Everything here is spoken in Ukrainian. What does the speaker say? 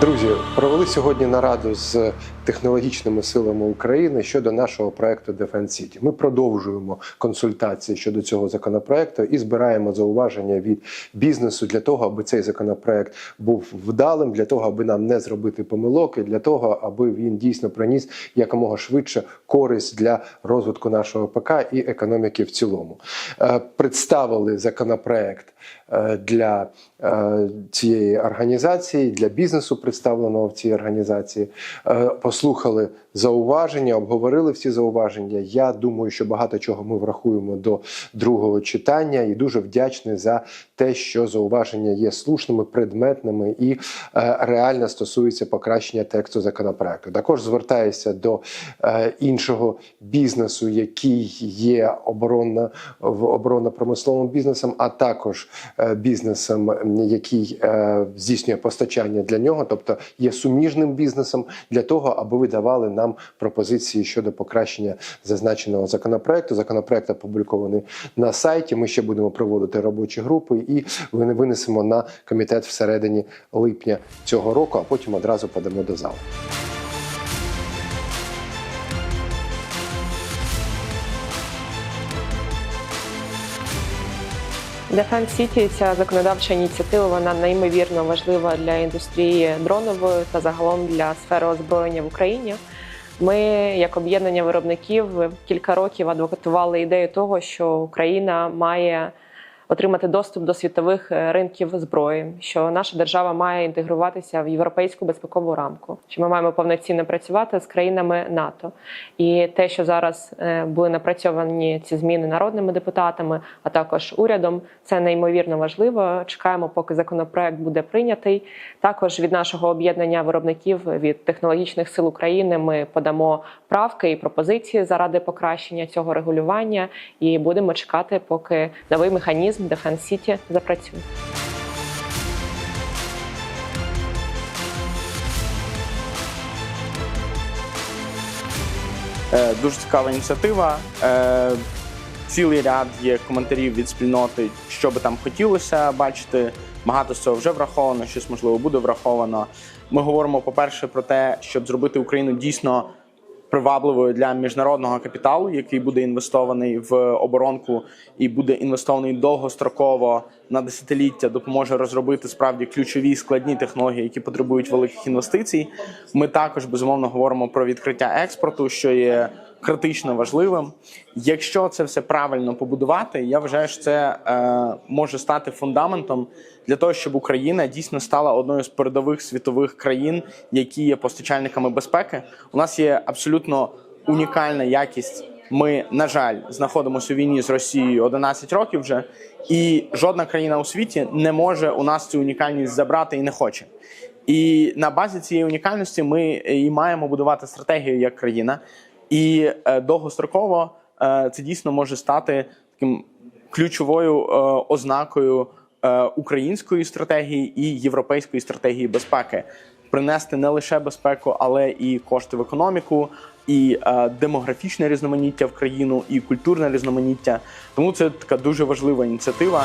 Друзі, провели сьогодні нараду з технологічними силами України щодо нашого проекту Defense City. Ми продовжуємо консультації щодо цього законопроекту і збираємо зауваження від бізнесу для того, аби цей законопроект був вдалим, для того, аби нам не зробити помилок, і для того, аби він дійсно приніс якомога швидше користь для розвитку нашого ПК і економіки в цілому. Е, Представили законопроект е, для е, цієї організації, для бізнесу, представленого в цій організації. Е, Послухали зауваження, обговорили всі зауваження. Я думаю, що багато чого ми врахуємо до другого читання, і дуже вдячний за те, що зауваження є слушними, предметними і е, реально стосуються покращення тексту законопроекту. Також звертаюся до е, іншого бізнесу, який є оборонно в оборонно-промисловим бізнесом, а також е, бізнесом, який е, здійснює постачання для нього, тобто є суміжним бізнесом, для того, аби ви давали нам пропозиції щодо покращення зазначеного законопроекту. Законопроект опублікований на сайті. Ми ще будемо проводити робочі групи і ви- винесемо на комітет всередині липня цього року, а потім одразу подамо до залу. Defense City – ця законодавча ініціатива вона неймовірно важлива для індустрії дронової та загалом для сфери озброєння в Україні. Ми, як об'єднання виробників, кілька років адвокатували ідею того, що Україна має отримати доступ до світових е, ринків зброї, що наша держава має інтегруватися в європейську безпекову рамку, що ми маємо повноцінно працювати з країнами НАТО. І те, що зараз е, були напрацьовані ці зміни народними депутатами, а також урядом, це неймовірно важливо. Чекаємо, поки законопроект буде прийнятий. Також від нашого об'єднання виробників від технологічних сил України ми подамо правки і пропозиції заради покращення цього регулювання, і будемо чекати, поки новий механізм Defense City запрацює. Е, Дуже цікава ініціатива. Е, Цілий ряд є коментарів від спільноти, що би там хотілося бачити. Багато з цього вже враховано, щось можливо буде враховано. Ми говоримо, по-перше, про те, щоб зробити Україну дійсно привабливою для міжнародного капіталу, який буде інвестований в оборонку і буде інвестований довгостроково на десятиліття, допоможе розробити справді ключові складні технології, які потребують великих інвестицій. Ми також безумовно говоримо про відкриття експорту, що є критично важливим. Якщо це все правильно побудувати, я вважаю, що це е, може стати фундаментом для того, щоб Україна дійсно стала одною з передових світових країн, які є постачальниками безпеки. У нас є абсолютно унікальна якість. Ми, на жаль, знаходимося у війні з Росією 11 років вже, і жодна країна у світі не може у нас цю унікальність забрати і не хоче. І на базі цієї унікальності ми і маємо будувати стратегію як країна. І е, довгостроково е, це дійсно може стати таким ключовою е, ознакою української стратегії і європейської стратегії безпеки. Принести не лише безпеку, але і кошти в економіку, і е, демографічне різноманіття в країну, і культурне різноманіття. Тому це така дуже важлива ініціатива.